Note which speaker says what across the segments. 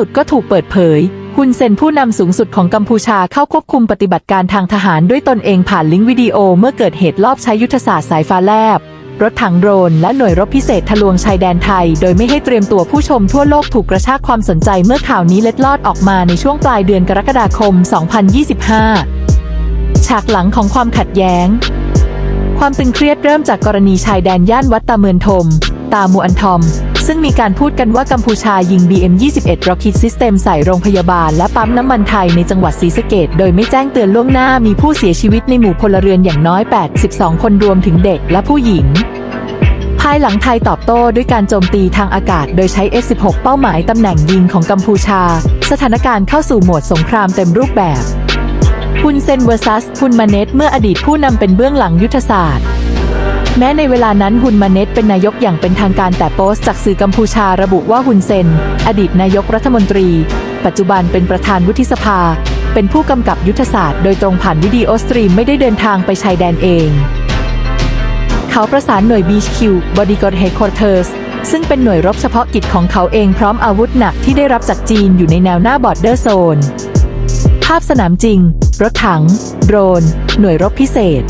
Speaker 1: สุดก็ถูกเปิดเผยฮุนเซนผู้นำสูงสุดของกัมพูชาเข้าควบคุมปฏิบัติการทางทหารด้วยตนเองผ่านลิงก์วิดีโอเมื่อเกิดเหตุลอบใช้ยุทธศาสตร์สายฟ้าแลบ รถถังโดรนและหน่วยรบพิเศษทะลวงชายแดนไทย โดยไม่ให้เตรียมตัวผู้ชมทั่วโลกถูกกระชากความสนใจเมื่อข่าวนี้เล็ดลอดออกมาในช่วงปลายเดือนกรกฎาคม 2025 ฉากหลังของความขัดแย้ง ความตึงเครียดเริ่มจากกรณีชายแดนย่านวัดตาเมือนทม ตามูอันทอม ซึ่งมีการพูดกันว่ากัมพูชายิง BM21 Rocket System ใส่โรงพยาบาลและปั๊มน้ำมันไทยในจังหวัดศรีสะเกดโดยไม่แจ้งเตือนล่วงหน้ามีผู้เสียชีวิตในหมู่พลเรือนอย่างน้อย 82 คนรวมถึงเด็กและผู้หญิงภายหลังไทยตอบโต้ด้วยการโจมตีทางอากาศโดยใช้ F-16 เป้าหมายตำแหน่งยิงของกัมพูชา สถานการณ์เข้าสู่โหมดสงครามเต็มรูปแบบฮุนเซนเวอร์ซัสฮุนมาเนตเมื่ออดีตผู้นำเป็นเบื้องหลังยุทธศาสตร์ แม้ในเวลานั้นฮุนมาเนตเป็นนายกอย่างเป็นทางการแต่โพสต์จากสื่อกัมพูชาระบุว่าฮุนเซน อดีตนายกรัฐมนตรี ปัจจุบันเป็นประธานวุฒิสภา เป็นผู้กำกับยุทธศาสตร์โดยตรงผ่านวิดีโอสตรีมไม่ได้เดินทางไปชายแดนเอง เขาประสานหน่วย BQ Bodyguard Headquarters ซึ่งเป็นหน่วยรบเฉพาะกิจของเขาเองพร้อมอาวุธหนักที่ได้รับจากจีนอยู่ในแนวหน้าบอร์เดอร์โซน ภาพสนามจริง รถถัง โดรน หน่วยรบพิเศษ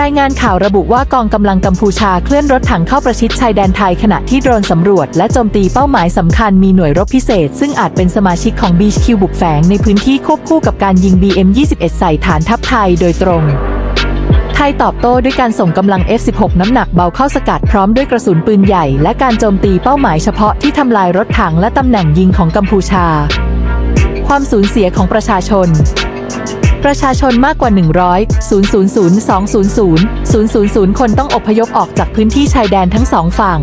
Speaker 1: รายงานข่าวระบุว่ากองกำลังกัมพูชาเคลื่อนรถถังเข้าประชิดชายแดนไทยขณะที่โดรนสำรวจและโจมตีเป้าหมายสำคัญมีหน่วยรบพิเศษ ซึ่งอาจเป็นสมาชิกของ BHQ บุกแฝงในพื้นที่ควบคู่กับการยิง BM21 ใส่ฐานทัพไทยโดยตรง ไทยตอบโต้ด้วยการส่งกำลัง F16 น้ำหนักเบาเข้าสกัดพร้อมด้วยกระสุนปืนใหญ่และการโจมตีเป้าหมายเฉพาะที่ทำลายรถถังและตำแหน่งยิงของกัมพูชา ความสูญเสียของประชาชน ประชาชนมากกว่า 100 000 200 000 คนต้องอพยพออกจากพื้นที่ชายแดนทั้งสองฝั่ง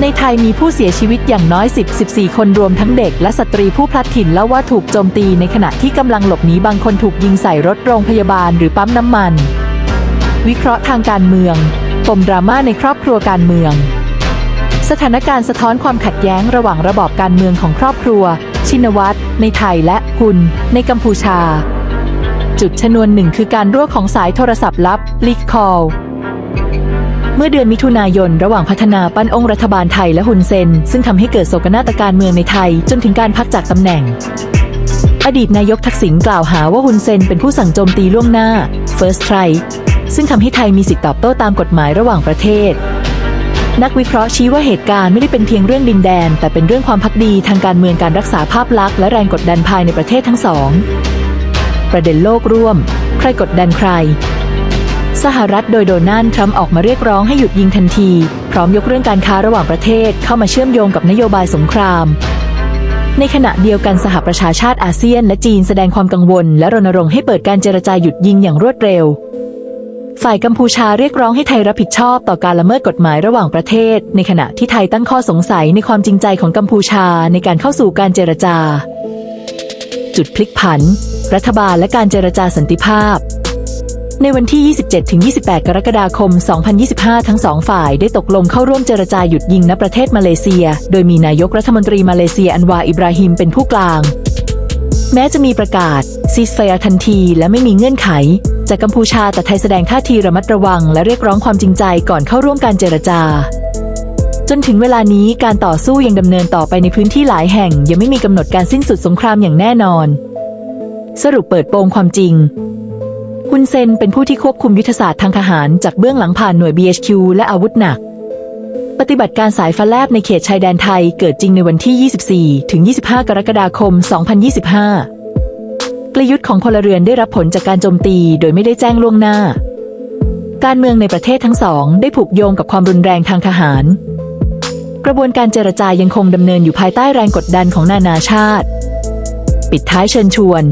Speaker 1: ในไทยมีผู้เสียชีวิตอย่างน้อย 10 14 คนรวมทั้งเด็กและสตรีผู้พลัดถิ่นแล้วว่าถูกโจมตีในขณะที่กำลังหลบหนีบางคนถูกยิงใส่รถโรงพยาบาลหรือปั๊มน้ำมัน วิเคราะห์ทางการเมืองปมดราม่าในครอบครัวการเมืองสถานการณ์สะท้อนความขัดแย้งระหว่างระบอบการเมืองของครอบครัว ชินวัตรในไทยและฮุนในกัมพูชา จุดชนวนหนึ่งคือการรั่วของสายโทรศัพท์ลับลิกคอลเมื่อเดือนมิถุนายน ระหว่างพัฒนาปั้นองค์รัฐบาลไทยและฮุนเซน ซึ่งทำให้เกิดโศกนาฏการเมืองในไทย จนถึงการพักจากตำแหน่ง อดีตนายกทักษิณกล่าวหาว่าฮุนเซนเป็นผู้สั่งโจมตีล่วงหน้า First Strike ซึ่งทำให้ไทยมีสิทธิตอบโต้ตามกฎหมายระหว่างประเทศ นักวิเคราะห์ชี้ว่าเหตุการณ์ไม่ได้เป็นเพียงเรื่องดินแดน แต่เป็นเรื่องความพักดีทางการเมืองการรักษาภาพลักษณ์และแรงกดดันภายในประเทศทั้งสอง ประเด็นโลกร่วม ใครกดดันใคร สหรัฐโดยโดนัลด์ทรัมป์ออกมาเรียกร้องให้หยุดยิงทันที พร้อมยกเรื่องการค้าระหว่างประเทศเข้ามาเชื่อมโยงกับนโยบายสงคราม ในขณะเดียวกันสหประชาชาติอาเซียนและจีนแสดงความกังวล และรณรงค์ให้เปิดการเจรจาหยุดยิงอย่างรวดเร็วฝ่ายกัมพูชาเรียกร้องให้ไทยรับผิดชอบต่อการละเมิดกฎหมายระหว่างประเทศ ในขณะที่ไทยตั้งข้อสงสัยในความจริงใจของกัมพูชาในการเข้าสู่การเจรจา จุดพลิกผัน รัฐบาลและการเจรจาสันติภาพ ในวันที่ 27-28 กรกฎาคม 2025 ทั้งสองฝ่ายได้ตกลงเข้าร่วมเจรจาหยุดยิงณประเทศมาเลเซีย โดยมีนายกรัฐมนตรีมาเลเซียอันวาอิบราฮิมเป็นผู้กลาง แม้จะมีประกาศซีสไฟร์ทันทีและไม่มีเงื่อนไข จากกัมพูชาแต่ไทยแสดงท่าทีระมัดระวัง และเรียกร้องความจริงใจก่อนเข้าร่วมการเจรจา จนถึงเวลานี้การต่อสู้ยังดำเนินต่อไปในพื้นที่หลายแห่ง ยังไม่มีกำหนดการสิ้นสุดสงครามอย่างแน่นอน สรุปเปิดโปงความจริงฮุนเซนเป็นผู้ที่ควบคุมยุทธศาสตร์ทางทหารจากเบื้องหลังผ่านหน่วย BHQ และอาวุธหนัก ปฏิบัติการสายฟ้าแลบในเขตชายแดนไทยเกิดจริงในวันที่ 24 ถึง 25 กรกฎาคม 2025 กลยุทธ์ของพลเรือนได้รับผลจากการโจมตีโดยไม่ได้แจ้งล่วงหน้า การเมืองในประเทศทั้งสอง ได้ผูกโยงกับความรุนแรงทางทหาร กระบวนการเจรจายังคงดำเนินอยู่ภายใต้แรงกดดันของนานาชาติ ปิดท้ายเชิญชวน